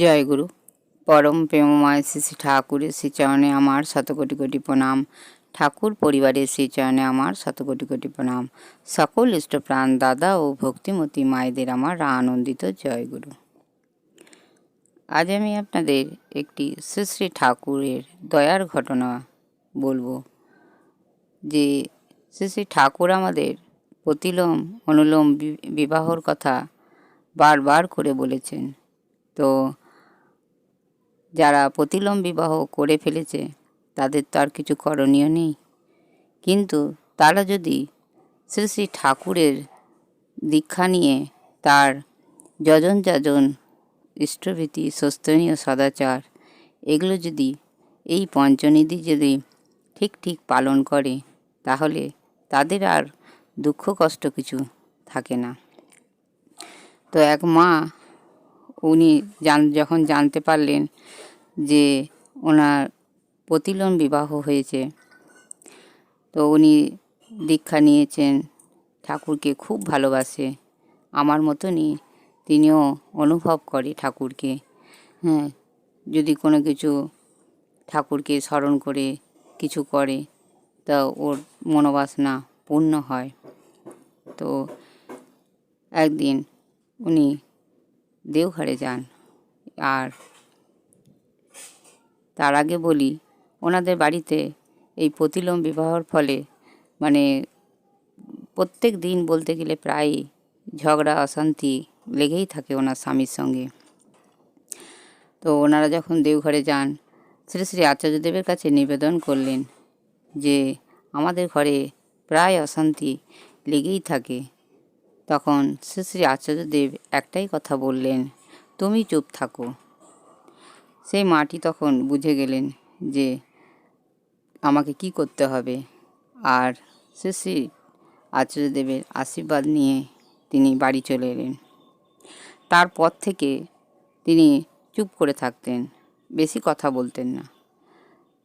জয় গুরু। পরম প্রেমময় শ্রী শ্রী ঠাকুরের শ্রীচরণে আমার শত কোটি প্রণাম। ঠাকুর পরিবারের শ্রীচরণে আমার শত কোটি প্রণাম। সকল ইষ্টপ্রাণ দাদা ও ভক্তিমতী মায়েদের আমার আনন্দিত জয় গুরু। আজ আমি আপনাদের একটি শ্রী শ্রী ঠাকুরের দয়ার ঘটনা বলব। যে শ্রী শ্রী ঠাকুর আমাদের প্রতিলোম, অনুলোম বিবাহর কথা বারবার করে বলেছেন। তো যারা প্রতিলোম বিবাহ করে ফেলেছে, তাদের তো আর কিছু করণীয় নেই। কিন্তু তারা যদি শ্রী শ্রী ঠাকুরের দীক্ষা নিয়ে তার যজন যাজন, ইষ্টভীতি সস্তনীয় সদাচার, এগুলো যদি এই পঞ্চনিধি যদি ঠিক ঠিক পালন করে, তাহলে তাদের আর দুঃখ কষ্ট কিছু থাকে না। তো এক মা উনি জান, যখন জানতে পারলেন যে ওনার প্রতিলোম বিবাহ হয়েছে, তো উনি দীক্ষা নিয়েছেন, ঠাকুরকে খুব ভালোবাসে, আমার মতনই তিনিও অনুভব করে ঠাকুরকে। হ্যাঁ যদি কোনো কিছু ঠাকুরকে স্মরণ করে কিছু করে, তা ওর মনোবাসনা পূর্ণ হয়। তো একদিন উনি দেওঘরে যান। আর তার আগে বলি, ওনাদের বাড়িতে এই প্রতিলোম বিবাহর ফলে মানে প্রত্যেক দিন বলতে গেলে প্রায় ঝগড়া, অশান্তি লেগেই থাকে ওনার স্বামীর সঙ্গে। তো ওনারা যখন দেওঘরে যান, শ্রী শ্রী আচার্যদেবের কাছে নিবেদন করলেন যে, আমাদের ঘরে প্রায় অশান্তি লেগেই থাকে। তখন শ্রী শ্রী আচার্যদেব একটাই কথা বললেন, তুমি চুপ থাকো। সেই মাটি তখন বুঝে গেলেন যে আমাকে কি করতে হবে। আর শ্রী শ্রী আচার্যদেবের আশীর্বাদ নিয়ে তিনি বাড়ি চলে এলেন। তারপর থেকে তিনি চুপ করে থাকতেন, বেশি কথা বলতেন না।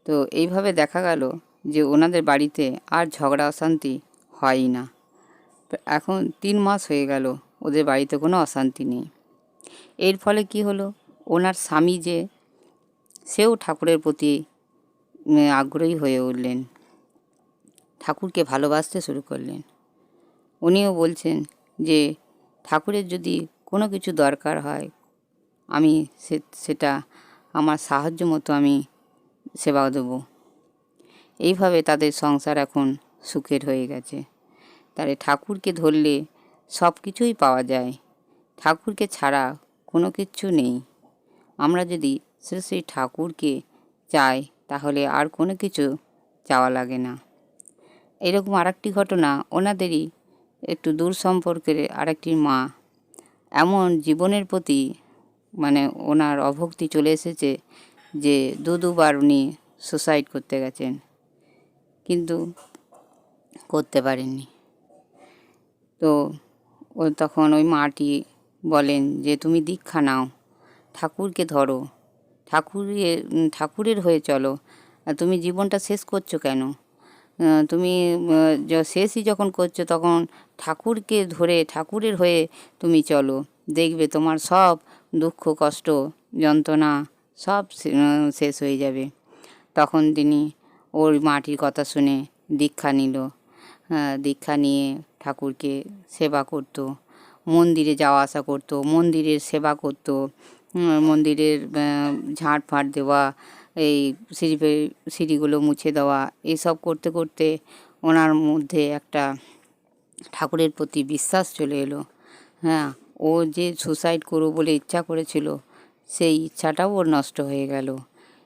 তো এইভাবে দেখা গেল যে ওনাদের বাড়িতে আর ঝগড়া অশান্তি হয়ই না। এখন তিন মাস হয়ে গেল, ওদের বাড়িতে কোনো অশান্তি নেই। এর ফলে কি হলো? ওনার স্বামী যে, সেও ঠাকুরের প্রতি আগ্রহী হয়ে উঠলেন। ঠাকুরকে ভালোবাসতে শুরু করলেন। উনিও বলছেন যে, ঠাকুরের যদি কোনো কিছু দরকার হয়, আমি সেটা আমার সাহায্য মতো আমি সেবা দেবো। এইভাবে তাদের সংসার এখন সুখের হয়ে গেছে। তাহলে ঠাকুরকে ধরলে সব কিছুই পাওয়া যায়। ঠাকুরকে ছাড়া কোনো কিচ্ছু নেই। আমরা যদি শ্রী শ্রী ঠাকুরকে চাই, তাহলে আর কোনো কিছু চাওয়া লাগে না। এরকম আরেকটি ঘটনা, ওনাদেরই একটু দূর সম্পর্কের আরেকটি মা। এমন জীবনের প্রতি মানে ওনার অভক্তি চলে এসেছে যে দু দুবার উনি সুসাইড করতে গেছেন। কিন্তু করতে পারেননি। তো ও তখন ওই মাটি বলেন যে, তুমি দীক্ষা নাও, ঠাকুরকে ধরো ঠাকুরের ঠাকুরের হয়ে চলো। আর তুমি জীবনটা শেষ করছ কেন? তুমি শেষই যখন করছ তখন ঠাকুরকে ধরে, ঠাকুরের হয়ে তুমি চলো। দেখবে তোমার সব দুঃখ, কষ্ট, যন্ত্রণা সব শেষ হয়ে যাবে। তখন তিনি ওর মাটির কথা শুনে দীক্ষা নিল। দীক্ষা নিয়ে ঠাকুরকে সেবা করতো, মন্দিরে যাওয়া আসা করতো, মন্দিরের সেবা করতো মন্দিরের ঝাঁট ফাঁট দেওয়া, এই সিঁড়ি সিঁড়িগুলো মুছে দেওয়া, এসব করতে করতে ওনার মধ্যে একটা ঠাকুরের প্রতি বিশ্বাস চলে এলো। হ্যাঁ ও যে সুসাইড করব বলে ইচ্ছা করেছিল, সেই ইচ্ছাটাও ওর নষ্ট হয়ে গেল।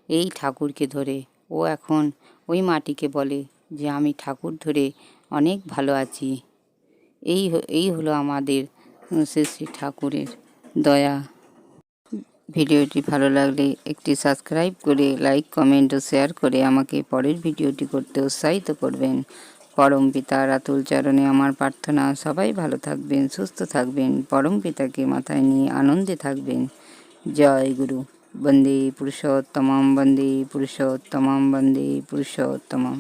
এই ঠাকুরকে ধরে, ও এখন ওই মাটিকে বলে যে, আমি ঠাকুর ধরে অনেক ভালো আছি। এই এই হলো আমাদের শ্রী শ্রী ঠাকুরের দয়া। ভিডিওটি ভালো লাগলে একটি সাবস্ক্রাইব করে, লাইক, কমেন্ট ও শেয়ার করে আমাকে পরের ভিডিওটি করতে উৎসাহিত করবেন। পরম পিতার আতুল চরণে আমার প্রার্থনা, সবাই ভালো থাকবেন, সুস্থ থাকবেন, পরম পিতাকে মাথায় নিয়ে আনন্দে থাকবেন। জয় গুরু। বন্দে পুরুষোত্তমম বন্দে পুরুষোত্তমম বন্দে পুরুষোত্তমম।